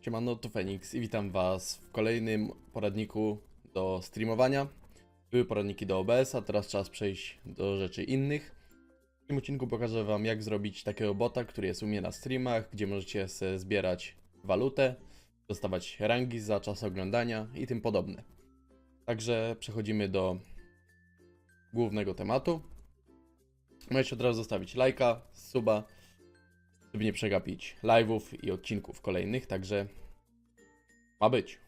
Siemano, to Fenix i witam was w kolejnym poradniku do streamowania. Były poradniki do OBS, a teraz czas przejść do rzeczy innych. W tym odcinku pokażę wam jak zrobić takiego bota, który jest u mnie na streamach, gdzie możecie sobie zbierać walutę, dostawać rangi za czas oglądania i tym podobne. Także przechodzimy do głównego tematu. Możecie od razu zostawić lajka, suba, żeby nie przegapić live'ów i odcinków kolejnych, także ma być.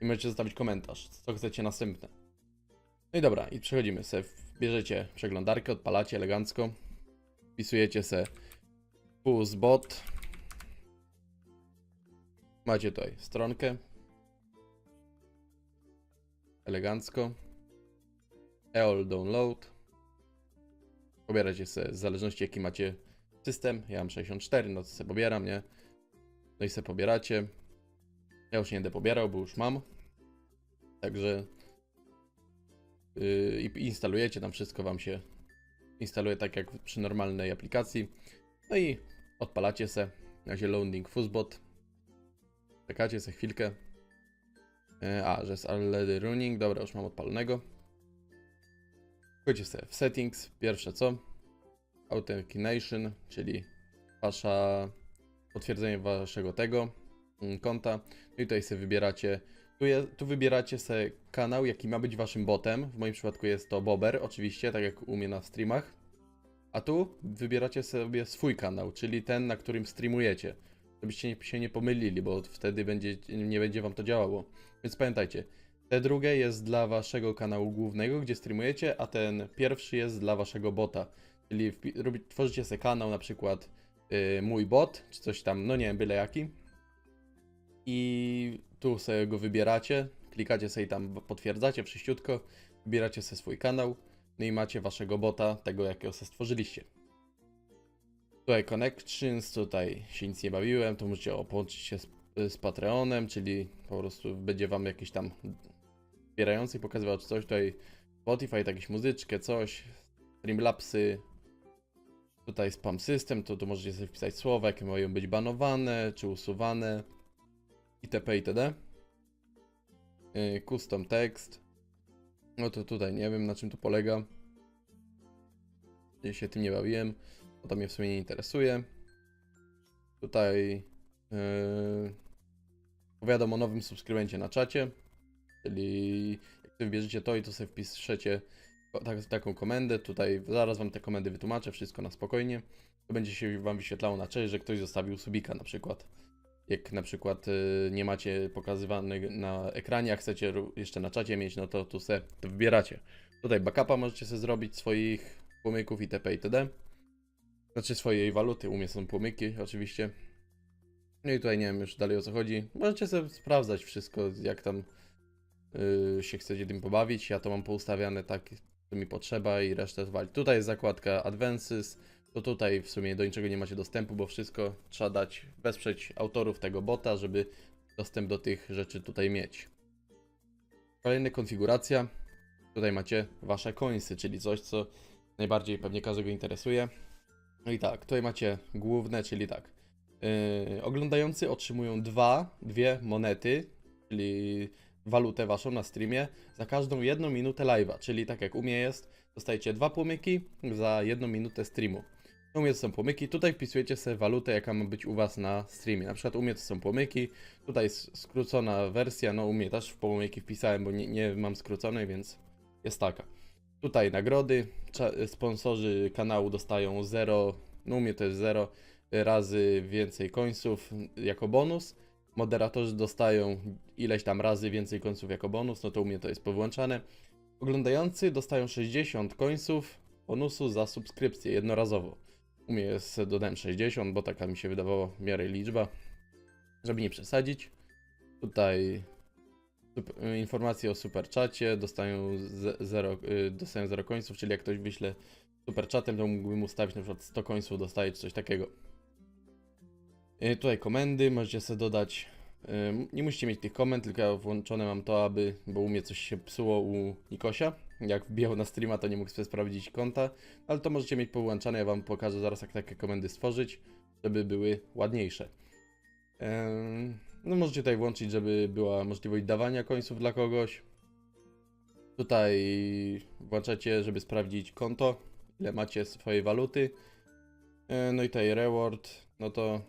I możecie zostawić komentarz, co chcecie następne. No i dobra, i przechodzimy se, bierzecie przeglądarkę, odpalacie elegancko, wpisujecie se bot. Macie tutaj stronkę. Elegancko. Eol download. Pobieracie se, w zależności jaki macie system. Ja mam 64, no to sobie pobieram, nie? No i sobie pobieracie. Ja już nie będę pobierał, bo już mam. Także yy, i instalujecie tam wszystko wam się instaluje tak jak przy normalnej aplikacji. No i odpalacie se na razie loading fuzzbot. Czekacie se chwilkę. Yy, a, że jest already running. Dobra, już mam odpalonego. Wchodzicie sobie w settings. Pierwsze co? Authentication, czyli wasza potwierdzenie waszego tego mm, konta. No i tutaj sobie wybieracie, tu, je, tu wybieracie sobie kanał, jaki ma być waszym botem. W moim przypadku jest to Bober, oczywiście, tak jak u mnie na streamach. A tu wybieracie sobie swój kanał, czyli ten, na którym streamujecie. Żebyście się nie pomylili, bo wtedy będzie, nie będzie wam to działało. Więc pamiętajcie, te drugie jest dla waszego kanału głównego, gdzie streamujecie, a ten pierwszy jest dla waszego bota. Czyli wpi- robi, tworzycie sobie kanał, na przykład y, mój bot, czy coś tam, no nie wiem, byle jaki. I tu sobie go wybieracie, klikacie sobie tam, potwierdzacie wszyściutko, wybieracie sobie swój kanał, no i macie waszego bota, tego jakiego sobie stworzyliście. Tutaj connections, tutaj się nic nie bawiłem, to możecie połączyć się z, z Patreonem, czyli po prostu będzie wam jakiś tam wspierający pokazywał coś, tutaj Spotify, jakąś muzyczkę, coś, Streamlapsy, tutaj spam system, to tu możecie sobie wpisać słowa, jakie mają być banowane, czy usuwane, itp. itd. Yy, Custom text. No to tutaj nie wiem na czym to polega. Ja się tym nie bawiłem, bo to mnie w sumie nie interesuje. Tutaj yy, powiadam o nowym subskrybencie na czacie, czyli jak sobie wybierzecie to i to sobie wpiszecie tak, taką komendę. Tutaj zaraz wam te komendy wytłumaczę, wszystko na spokojnie. To będzie się wam wyświetlało na czacie, że ktoś zostawił subika na przykład. Jak na przykład y, nie macie pokazywane na ekranie, a chcecie jeszcze na czacie mieć, no to tu se to wybieracie. Tutaj backupa możecie sobie zrobić swoich płomyków itp. itd. Znaczy swojej waluty, u mnie są płomyki oczywiście. No i tutaj nie wiem już dalej o co chodzi. Możecie sobie sprawdzać wszystko, jak tam yy, się chcecie tym pobawić. Ja to mam poustawiane tak, co mi potrzeba i resztę zwalić. Tutaj jest zakładka Advances, to tutaj w sumie do niczego nie macie dostępu, bo wszystko trzeba dać, wesprzeć autorów tego bota, żeby dostęp do tych rzeczy tutaj mieć. Kolejna konfiguracja. Tutaj macie wasze coinsy, czyli coś, co najbardziej pewnie każdego interesuje. No i tak, tutaj macie główne, czyli tak. Yy, oglądający otrzymują dwa, dwie monety, czyli walutę waszą na streamie za każdą jedną minutę live'a, czyli tak jak u mnie jest, dostajecie dwa płomyki za jedną minutę streamu. U mnie to są płomyki, tutaj wpisujecie sobie walutę, jaka ma być u was na streamie. Na przykład u mnie to są płomyki, tutaj jest skrócona wersja, no u mnie też w płomyki wpisałem, bo nie, nie mam skróconej, więc jest taka. Tutaj nagrody, sponsorzy kanału dostają 0, no u mnie to jest 0 razy więcej końców jako bonus. Moderatorzy dostają ileś tam razy więcej końców jako bonus, no to u mnie to jest powłączane. Oglądający dostają 60 końców bonusu za subskrypcję jednorazowo. U mnie jest, dodałem 60, bo taka mi się wydawała w miarę liczba, żeby nie przesadzić. Tutaj y, informacje o superczacie, dostają 0 dostają 0 końców, czyli jak ktoś wyśle superczatem, to mógłbym ustawić na przykład 100 końców dostaje czy coś takiego. Y, Tutaj komendy, możecie sobie dodać. y, Nie musicie mieć tych komend, tylko ja włączone mam to, aby, bo u mnie coś się psuło u Nikosia. Jak wbijał na streama, to nie mógł sobie sprawdzić konta, ale to możecie mieć połączone. Ja wam pokażę zaraz, jak takie komendy stworzyć, żeby były ładniejsze. No możecie tutaj włączyć, żeby była możliwość dawania końców dla kogoś. Tutaj włączacie, żeby sprawdzić konto, ile macie swojej waluty. E, No i tutaj reward, no to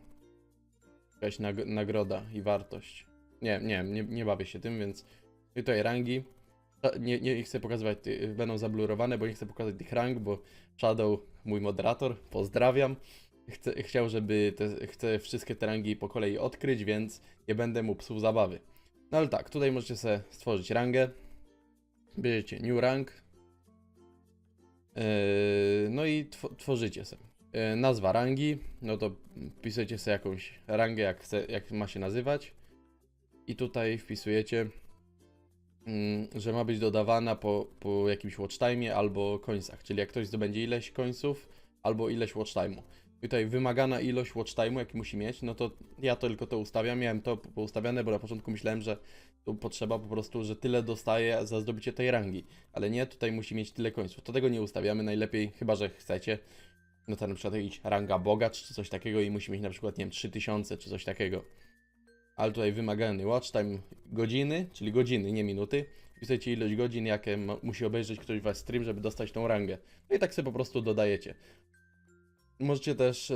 jakaś nag nagroda i wartość. Nie, nie, nie, nie bawię się tym, więc tutaj rangi. Nie, nie chcę pokazywać, będą zablurowane, bo nie chcę pokazać tych rang, bo Shadow, mój moderator, pozdrawiam. Chciał, żeby te, wszystkie te rangi po kolei odkryć, więc nie będę mu psuł zabawy. No ale tak, tutaj możecie sobie stworzyć rangę. Bierzecie new rank. Yy, no i tw- tworzycie sobie. Yy, nazwa rangi, no to wpisujecie sobie jakąś rangę, jak, chce, jak ma się nazywać. I tutaj wpisujecie, mm, że ma być dodawana po, po jakimś watch time albo końcach. Czyli jak ktoś zdobędzie ileś końców, albo ileś watch time'u. Tutaj wymagana ilość watch time'u, jaki musi mieć, no to ja to tylko to ustawiam. Miałem to poustawiane, bo na początku myślałem, że tu potrzeba po prostu, że tyle dostaje za zdobycie tej rangi. Ale nie, tutaj musi mieć tyle końców. To tego nie ustawiamy najlepiej, chyba że chcecie. No to na przykład jakiś ranga bogacz czy coś takiego i musi mieć na przykład, nie wiem, 3000 czy coś takiego. Ale tutaj wymagany watch time godziny, czyli godziny, nie minuty. Wpisujecie ilość godzin, jakie musi obejrzeć ktoś wasz stream, żeby dostać tą rangę. No i tak sobie po prostu dodajecie. Możecie też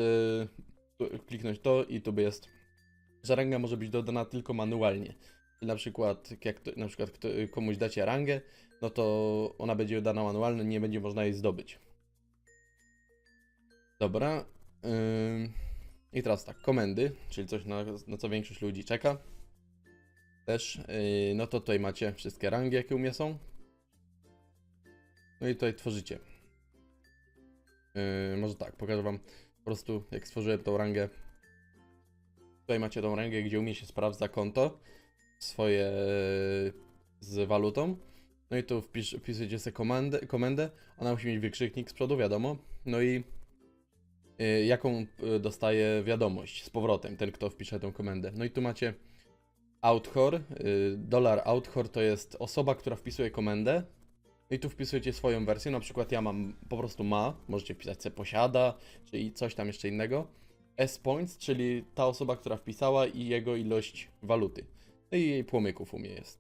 yy, kliknąć to i tu jest, że ranga może być dodana tylko manualnie. Na przykład, jak to, na przykład komuś dacie rangę, no to ona będzie dana manualnie, nie będzie można jej zdobyć. Dobra. ym, I teraz tak, komendy, czyli coś na, na co większość ludzi czeka. Też, yy, no to tutaj macie wszystkie rangi, jakie u mnie są. No i tutaj tworzycie. Yy, może tak, pokażę wam po prostu jak stworzyłem tą rangę. Tutaj macie tą rangę, gdzie u mnie się sprawdza konto swoje z walutą. No i tu wpisz, wpisujecie sobie komendę, komendę. Ona musi mieć wykrzyknik z przodu, wiadomo. No i jaką y, dostaje wiadomość z powrotem, ten kto wpisze tę komendę. No i tu macie outhor. Y, dolar outhor to jest osoba, która wpisuje komendę. I tu wpisujecie swoją wersję, na przykład ja mam po prostu ma, możecie wpisać sobie posiada, czyli coś tam jeszcze innego. S-points, czyli ta osoba, która wpisała i jego ilość waluty. No i jej płomyków u mnie jest.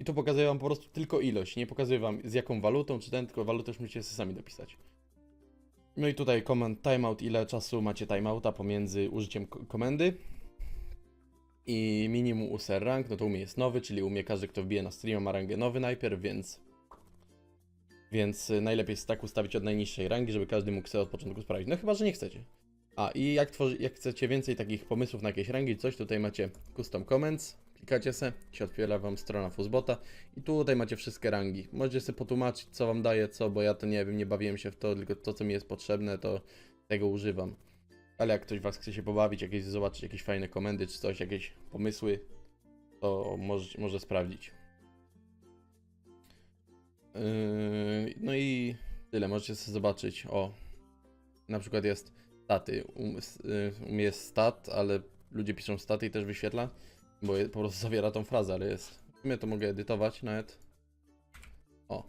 I tu pokazuję wam po prostu tylko ilość, nie pokazuję wam z jaką walutą, czy ten, tylko walutę już musicie sami dopisać. No i tutaj command timeout, ile czasu macie timeouta pomiędzy użyciem ko- komendy. I minimum user rank, no to u mnie jest nowy, czyli u mnie każdy kto wbije na streama ma rangę nowy najpierw, więc więc najlepiej jest tak ustawić od najniższej rangi, żeby każdy mógł sobie od początku sprawdzić. No chyba, że nie chcecie. A i jak, tworzy, jak chcecie więcej takich pomysłów na jakieś rangi, coś tutaj macie custom comments, klikacie se, się otwiera wam strona Fuzzbota i tutaj macie wszystkie rangi. Możecie sobie potłumaczyć co wam daje co, bo ja to nie wiem, nie bawiłem się w to, tylko to co mi jest potrzebne to tego używam. Ale jak ktoś was chce się pobawić, jakieś zobaczyć jakieś fajne komendy czy coś, jakieś pomysły, to może, może sprawdzić. Yy, no i tyle, możecie sobie zobaczyć. O, na przykład jest staty. U, yy, u mnie jest stat, ale ludzie piszą staty i też wyświetla, bo po prostu zawiera tą frazę, ale jest. W sumie to mogę edytować nawet. O.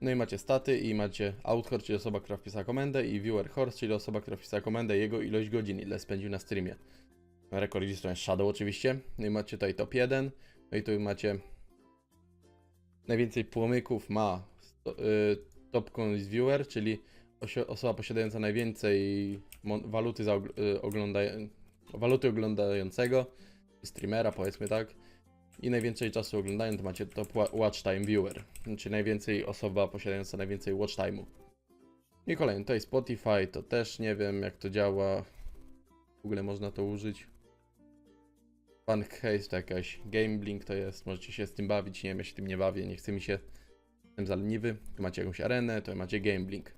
No i macie staty i macie author, czyli osoba, która wpisała komendę i viewer horse, czyli osoba, która wpisała komendę, jego ilość godzin, ile spędził na streamie. Rekordzistą jest Shadow oczywiście. No i macie tutaj top 1. No i tu macie najwięcej płomyków ma y, Top Coins Viewer, czyli osoba posiadająca najwięcej waluty za ogl- y, waluty oglądającego, streamera powiedzmy tak, i najwięcej czasu oglądają, to macie Top wa- Watch Time Viewer, czyli najwięcej osoba posiadająca najwięcej watch time'u. I kolejny, jest Spotify, to też nie wiem jak to działa, w ogóle można to użyć. Pan Case to jakaś gambling to jest, możecie się z tym bawić, nie wiem, ja się tym nie bawię, nie chce mi się, jestem za leniwy. Tu macie jakąś arenę, to macie gambling.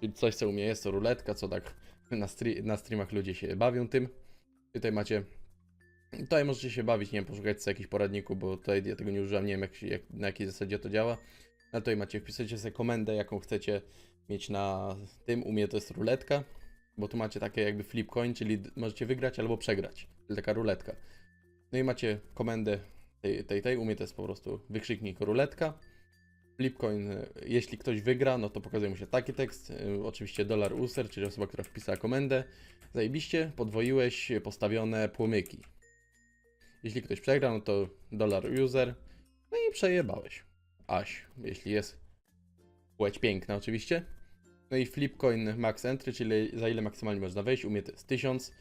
Czyli coś co u mnie jest, to ruletka, co tak na, stre- na streamach ludzie się bawią tym. Tutaj macie, tutaj możecie się bawić, nie wiem, poszukać sobie jakichś poradników, bo tutaj ja tego nie używam, nie wiem jak, jak, na jakiej zasadzie to działa. Ale tutaj macie, wpisujecie sobie komendę, jaką chcecie mieć na tym, u mnie to jest ruletka, bo tu macie takie jakby flip coin, czyli możecie wygrać albo przegrać, taka ruletka. No i macie komendę tej, tej, tej, u mnie to jest po prostu wykrzyknik ruletka. Flipcoin, y, jeśli ktoś wygra, no to pokazuje mu się taki tekst. y, Oczywiście dolar user, czyli osoba, która wpisała komendę. Zajebiście, podwoiłeś postawione płomyki. Jeśli ktoś przegra, no to dolar user. No i przejebałeś. Aś, jeśli jest płeć piękna oczywiście. No i Flipcoin max entry, czyli za ile maksymalnie można wejść. U mnie to jest 1000.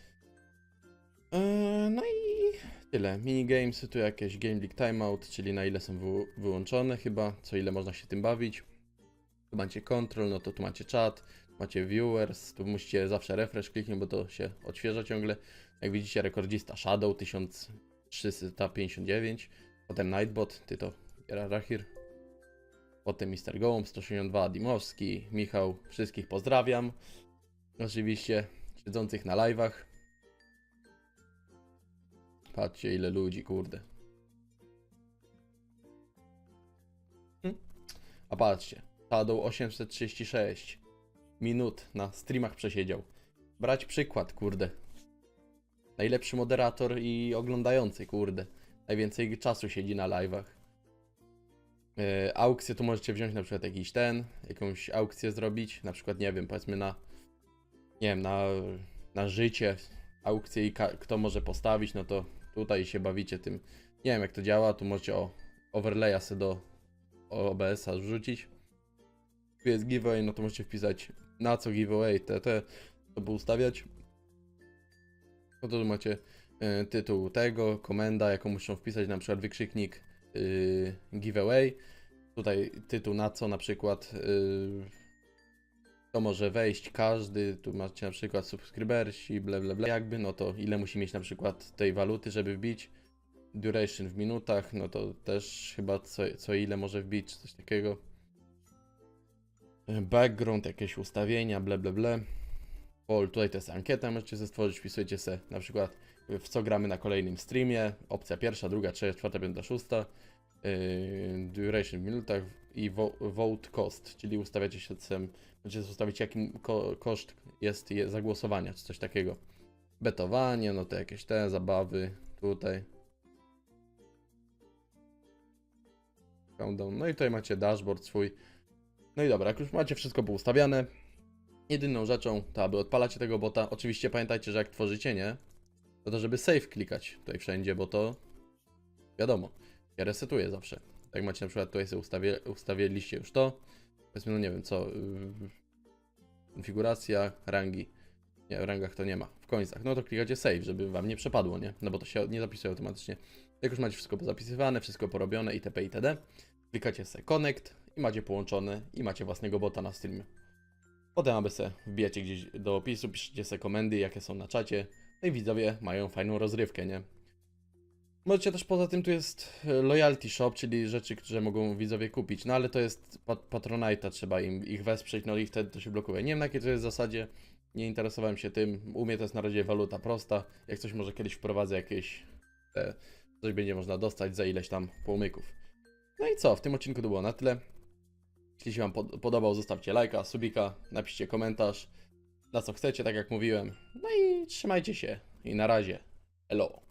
Eee, no i tyle. Minigames, tu jakieś Game League Timeout, czyli na ile są wy wyłączone chyba, co ile można się tym bawić. Tu macie control, no to tu macie chat, tu macie viewers, tu musicie zawsze refresh kliknąć, bo to się odświeża ciągle. Jak widzicie, rekordzista Shadow 1359, potem Nightbot, ty to Rahir, potem Mr. Gołąb 162, Dimowski, Michał, wszystkich pozdrawiam. Oczywiście siedzących na live'ach. Patrzcie ile ludzi, kurde. Hm? A patrzcie, Shadow 836 minut na streamach przesiedział. Brać przykład, kurde. Najlepszy moderator i oglądający, kurde. Najwięcej czasu siedzi na live'ach. Yy, aukcję tu możecie wziąć na przykład jakiś ten, jakąś aukcję zrobić, na przykład nie wiem, powiedzmy na nie wiem, na, na życie aukcję i kto może postawić, no to tutaj się bawicie tym. Nie wiem jak to działa, tu możecie o overlaya sobie do OBS-a wrzucić. Tu jest giveaway, no to możecie wpisać na co giveaway, te, to ustawiać. No to tu macie y, tytuł tego, komenda, jaką muszą wpisać, na przykład wykrzyknik y, giveaway. Tutaj tytuł na co na przykład y, to może wejść każdy, tu macie na przykład subskrybersi, bla bla bla, jakby, no to ile musi mieć na przykład tej waluty, żeby wbić. Duration w minutach, no to też chyba co, co ile może wbić, czy coś takiego. Background, jakieś ustawienia, bla bla bla. Poll, tutaj to jest ankieta, możecie sobie stworzyć, wpisujecie sobie na przykład w co gramy na kolejnym streamie, opcja pierwsza, druga, trzecia, czwarta, piąta, szósta, yy, duration w minutach i vo vote cost, czyli ustawiacie się sem, możecie ustawić jaki ko koszt jest je zagłosowania, czy coś takiego. Betowanie, no to jakieś te zabawy, tutaj. No i tutaj macie dashboard swój. No i dobra, jak już macie wszystko poustawiane, jedyną rzeczą to, aby odpalacie tego bota, oczywiście pamiętajcie, że jak tworzycie, nie? To to, żeby save klikać tutaj wszędzie, bo to wiadomo, ja resetuję zawsze. Jak macie na przykład tutaj sobie ustawie, ustawiliście już to, powiedzmy, no nie wiem co, yy, konfiguracja, rangi, nie, w rangach to nie ma, w końcach, no to klikacie save, żeby wam nie przepadło, nie? No bo to się nie zapisuje automatycznie. Jak już macie wszystko zapisywane, wszystko porobione, itp. itd. Klikacie se connect i macie połączone i macie własnego bota na streamie. Potem aby se wbijacie gdzieś do opisu, piszecie se komendy, jakie są na czacie, no i widzowie mają fajną rozrywkę, nie? Możecie też poza tym tu jest e, loyalty shop, czyli rzeczy, które mogą widzowie kupić, no ale to jest pat trzeba im ich wesprzeć, no i wtedy to się blokuje. Nie wiem na jakiej to jest zasadzie, nie interesowałem się tym, u mnie to jest na razie waluta prosta, jak coś może kiedyś wprowadzę jakieś, e, coś będzie można dostać za ileś tam połmyków. No i co, w tym odcinku to było na tyle. Jeśli się Wam pod podobał, zostawcie lajka, subika, napiszcie komentarz, na co chcecie, tak jak mówiłem. No i trzymajcie się i na razie. Hello.